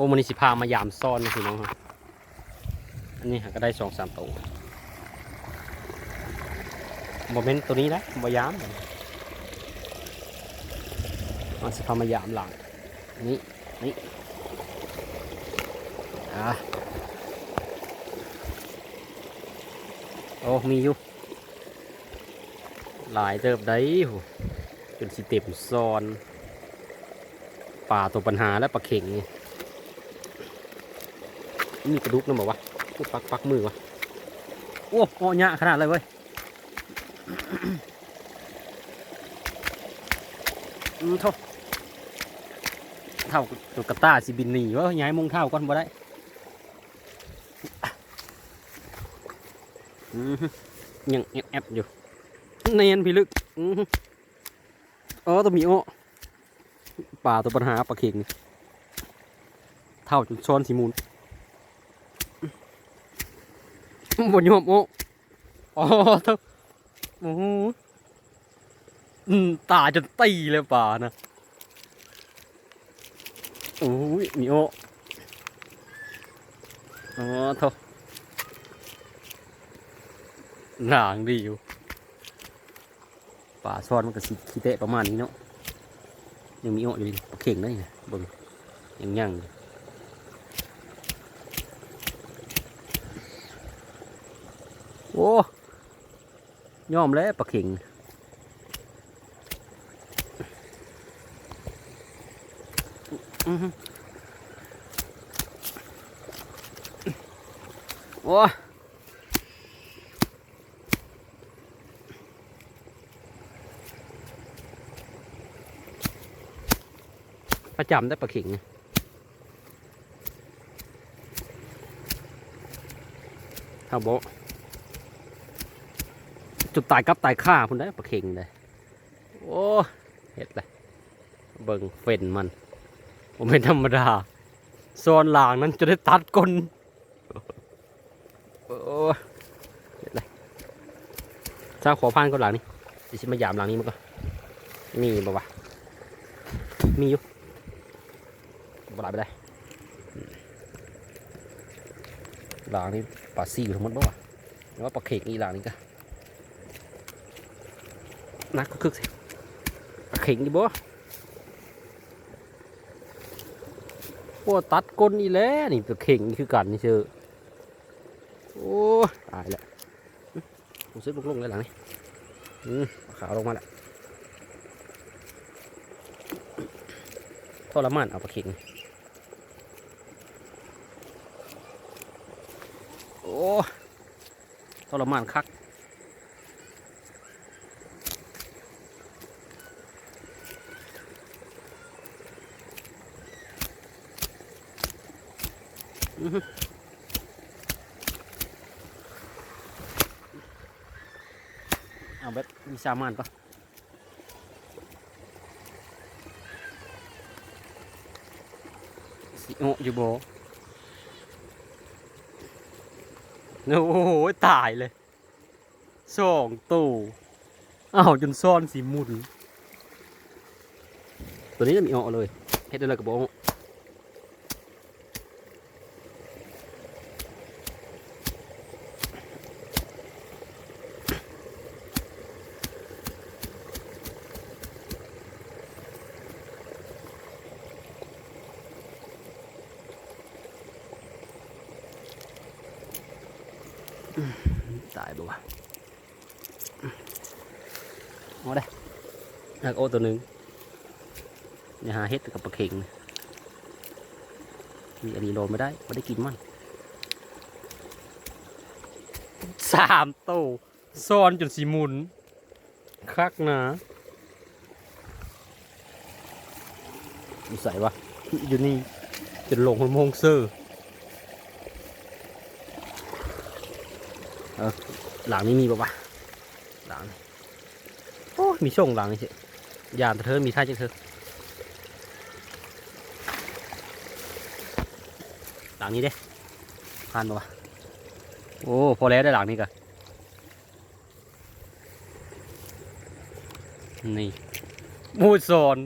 อ้มันนี้สิพามายามซ่อนนะพี่น้องครับอันนี้ก็ได้สองสามตัวโมเมนต์ตัวนี้นะบยามมันสิพามายามหลังนี่นี่อะโอ้มีอยู่หลายเติบได้โหจนสิเต็มซอน ป่าตัวปัญหาและปลาเข่งนี่ มีกระดุกนะบอกว่าปักปักมือวะโอ้โหเนี่ยขนาดเลยเว้ยอืมเท่าเท่าตัวกระตาสิบินหนีวะย้ายมงเท่าก่อนบ่ได้อืมยังแอบอบอยู่เนียนพี่ลึกอือหืออ๋อตัวมีโอป่าตัวปัญหาปลาเข่งเท่าจนช้อนสีมูล บนยมโออ๋อเท่าโอ้โหอืมตาจนตีเลยป่านะโอ้ยมีโออ๋อเท่าหนางดีอยู่ ป่าซ่อนมันก็สิขี้เตะประมาณนี้เนาะยังมีอ้ออยู่ดิปลาเข่งได้ไงบิ่งยังยังอยู่ โอ้ยอมแล้วปลาเข่งอือหือโอ้ประจำได้ปลาเข่งเนี่าบอ จุดตายกับตายฆ่าพุ่นได้ปลาเข่งเลยโอ้เห็ดเลยเบิ่งเฟ้นมันผมเป็นธรรมดาโซนหลางนั้นจะได้ตัดก้นโอ้เห็ดเลยถ้าขอพานก็หลังนี้ดิฉันมายามหลังนี้มันก็มีบ่วะมีอยู่บลาไปได้หลางนี้ปลาซีอยู่ทั้งหมดบ่วะหรือว่าปลาเข่งอีหลางนี้ก็ นักก็คึกสิปลาเข่งดิบ่โอ้ตัดก้นอีแล้วนี่ปลาเข่งนี่คือกันนี่เชื่อโอ้ตายแล้วผมซื้อลูกลงเลยหลังนี้อืมขาวลงมาแล้วทรมานเอาปลาเข่งโอ้ทรมานคัก อื้อหือ เอาแบบมีสามานปะสิโออยู่โบโอ้โห ตายเลยสองตู้อ้าวจนซ่อนสีมุนตัวนี้จะมีออเลยเฮ็ดได้เลยกับโบ เอาได้หักโอตัวหนึ่งอย่าหาเฮ็ดกับปลาเข่งมีอันนี้โลไม่ได้ไม่ได้กินมันสามโตวซ่อนจนสีมุน คักนะอยู่ใส่วะอยู่นี่จนลงหัวโมงเซอร์หลังนี้มีปะวะหลังโอ้ มีช่องหลังนี่สิยานเธอมีท่าจังเธอหลังนี้เด้ผ่านปะโอ้พอแล้วได้หลังนี้กันนี่มูดโซน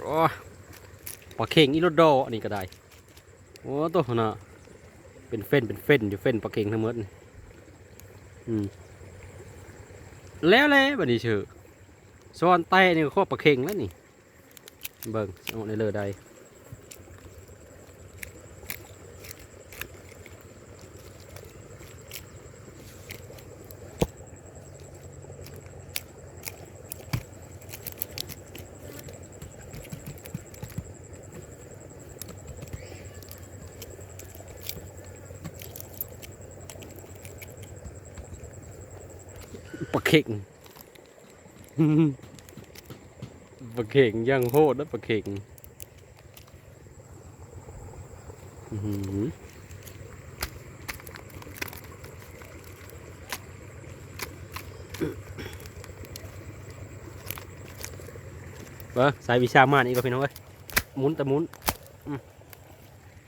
โอ้ปลาเข่งอีโรดออันนี้ก็ได้โอ้ตัวน่ะเป็นเฟ้นเป็นเฟ้นอยู่เฟ้นปลาเข่งทั้งหมดนี่อืม แล้วเลยบัดนี้เชื่อซ้อนไต้นี่ก็ข้อประเข่งแล้วนี่ เบิ่งเอาในเลอได้ ปลาเข่งปลาเข่งยังโหดนะปลาเข่งอื้อหือเบ้อสายวิชามานอีกแล้วพี่น้องเอ้ยมุนแต่มุน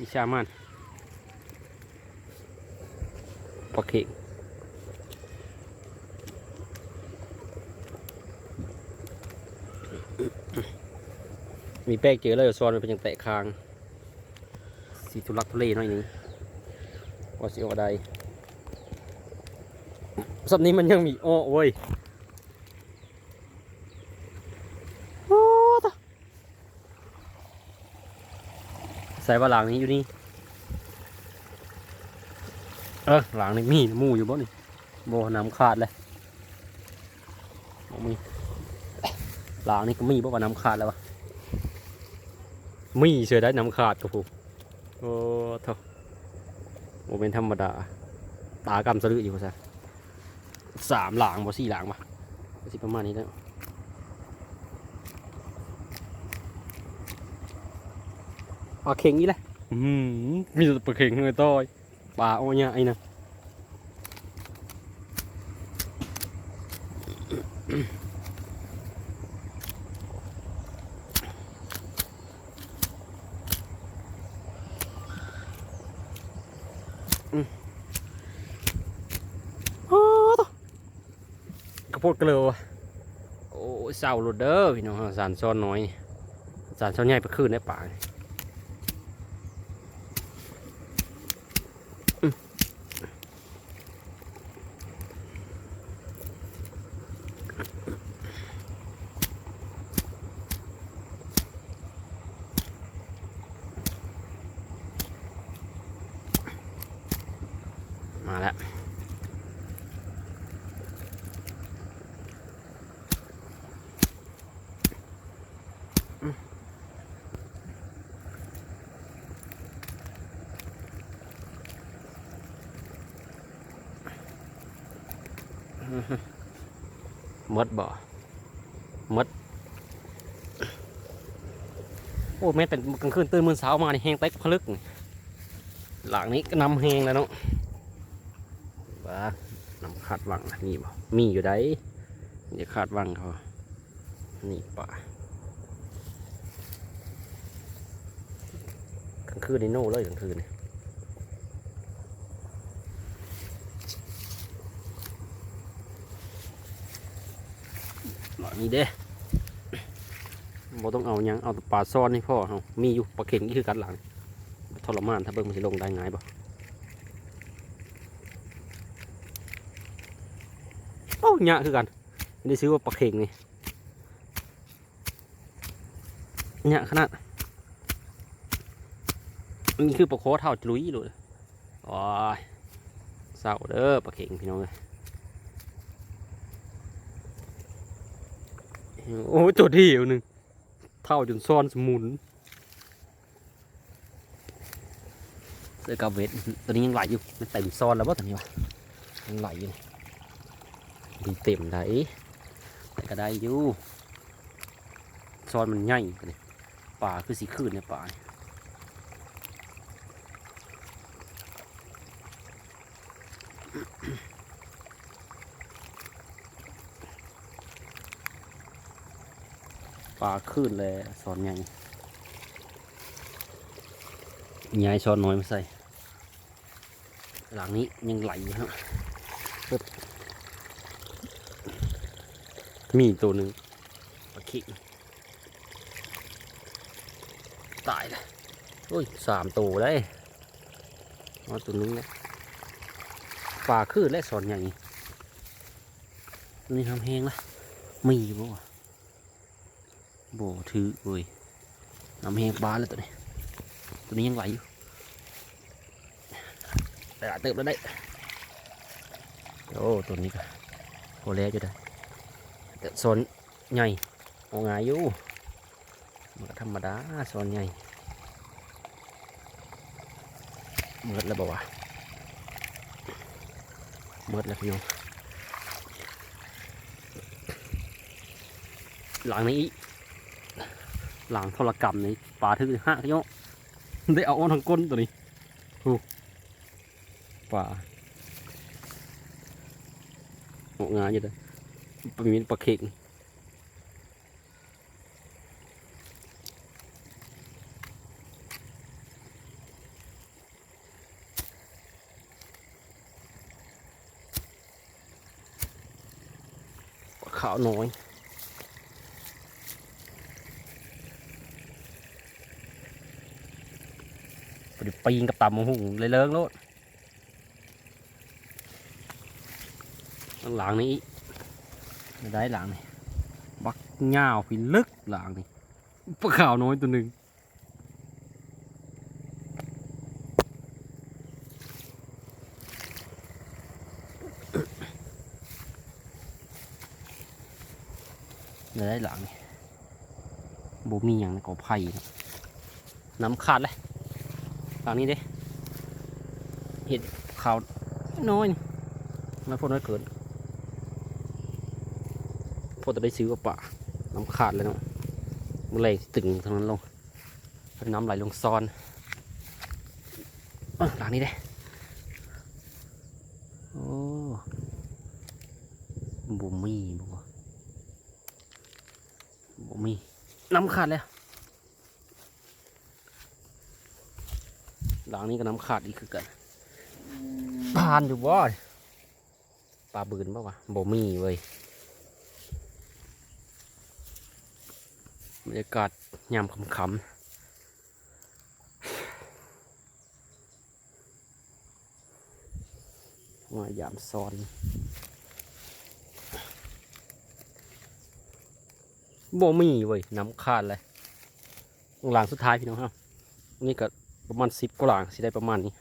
วิชามานปลาเข่ง มีแป้งเจอแล้วซอนมันเป็นอย่างแตะคาง สีทุลักทุเลหน่อยนึงว่าสิอาได้สับนี้มันยังมีอ้อเว้ยโอ้ตะใส่ว่าหลังนี้อยู่นี่ เออหลังนี้มีมูอยู่บ่นี่โบน้ำขาดเลยมีหลังนี้ก็มีบ่ว่าน้ำขาดแล้ววะ มีเสือได้น้ำขาดกับผมโอ้เท่าโมเป็นธรรมดา ตากำสะลืออยู่ซะสามหลางบ่สี่หลางปะสิประมาณนี้แล้วปลาเข่งนี่แหละอืมมีแต่ปลาเข่งเลยต้อยปลาโอ้ยไอ้นะ ระโพดกลวอะโอ้ยเศร้าโลดเด้อพี่น้องสารซ้อนน้อยสารซ้อนใหญ่ไปคืนในป่ามาแล้ว มดบ่มดโอ้แม่แต่กลางคืนตื่นมือเช้ามานี่แห้งเต็กพลึก หลังนี้ก็นำแห้งแล้วเนาะว้านำขาดวังนะนี่บ่มีอยู่ได้อย่าขาดวังเขานี่ป่ากลางคืนนี่โน่เลยกลางคืนนี่ นี้เด้บ่ต้องเอายังเอาแต่ปลาซ่อนให้พ่อเฮามีอยู่ปลาเข็งนี่คือกันหลังทรมานถ้าเบิ่งมันสิลงได้ง่ายบ่โอ้ยะคือกันนี่ซื้อว่าปลาเข็งนี่ยะขนาดนี่คือปลาโคเท่าจุลุยเลยอ้ยเศร้าเด้อปลาเข็งพี่น้องเอ้ย โอ้ยตัวที่อยู่หนึ่งเท่าจนซ่อนสมุนเสือกาเวทตัวนี้ยังไหลอยู่มันเต็มซ่อนแล้วบ่ตัวนี้วะยังไหลอยู่ดีเต็มได้แต่ก็ได้อยู่ซ่อนมันใหญ่ป่าคือสีขึ้นเนี่ยป่านี่ ป่าขึ้นเลยซ่อนใหญ่ย้ายช้อนน้อยมาใส่ หลังนี้ยังไหลอยู่ฮะปึ๊บมีอีกตัวหนึ่งปลาขิงตายเลยโอ้ยสามตัวเลยมาตัวนึงเลยปลาขึ้นและสอนใหญ่นี่ทำแห้งละมีบ่วะ โบถือเว้ยน้ำแห้งปลาแล้วตัวนี้ ตัวนี้ยังไหลอยู่แต่ละเติบแล้วได้โอ้ตัวนี้ก็โหเละอยู่ได้แต่โซนใหญ่โอาไงายอยู่มันก็ธรรมดาโซนใหญ่เมิดแล้วบอกว่าเมิดแล้วพี่น้องหลังนี้อีก หลังทรกรรมนี่ปลาทึกห้าเนาะได้เอาอ้ทางก้นตัวนี้ถูกปลาหงายอยู่เลยปลามีปลาเข่งขาวน้อย đi pin กับต่ำมหุ่งเลยเลิงโลดหลังนี้ไได้หลังนี่บักเงาพีลึกหลังนี่ปลาขาวน้อยตัวหนึ่งได้หลังนี่บ่มีอย่างก็ไผ่นะน้ำขาดเลย หลังนี้เด้เห็ดขาวน้อยนี่ไม่พ้นน้อยเกินพอจะได้ซื้อกับป่าน้ำขาดเลยเนาะมันไหลตึงทั้งนั้นลงน้ำไหลลงซ้อนหลังนี้ได้โอ้บุมีบัวบุมีน้ำขาดแล้ว หลังนี้ก็น้ำขาดอีกคือกันผ่านอยู่บ่ปลาบืนป่าวะบ่มีเว้ยบรรยากาศยามค่ำๆมายามซ้อนบ่มีเว้ยน้ำขาดเลยหลังสุดท้ายพี่น้องครับนี่ก็ ประมาณสิบกว่าหลังสิได้ประมาณนี้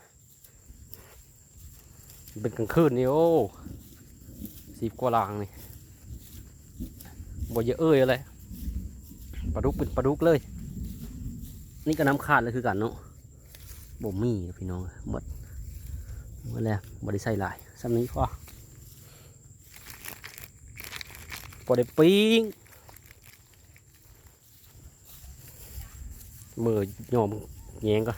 เป็นกลางคืนนี่โอ้สิบกว่าหลังนี่บ่เยอะเอ้ยอะไรปลาดุกเป็นปลาดุกเลย นี่ก็น้ำขาดเลยคือกันเนาะบ่มีพี่น้องหมดหมดแล้วบริใส่หลายสำนี้พอพอได้ปิ้งมือยอมแยงก็บ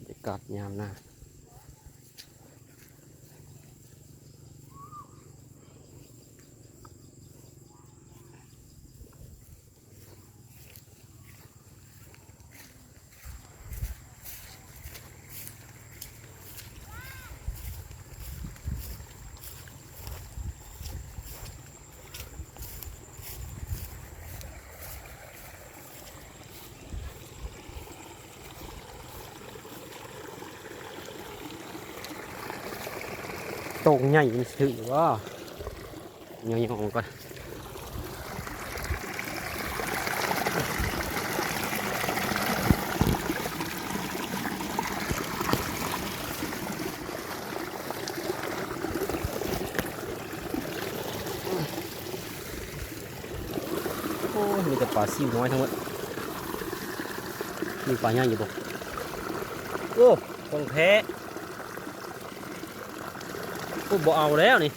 รรยา กัดยามหน้า ตรงใหญ่มันถือว่าเงี้ยๆออกก่อนโอ้ยมีแต่ปลาซิวน้อยทั้งหมดมีปลาใหญ่อยู่บ่โอ้ของแท้ พูดบ่เอาแล้วนี่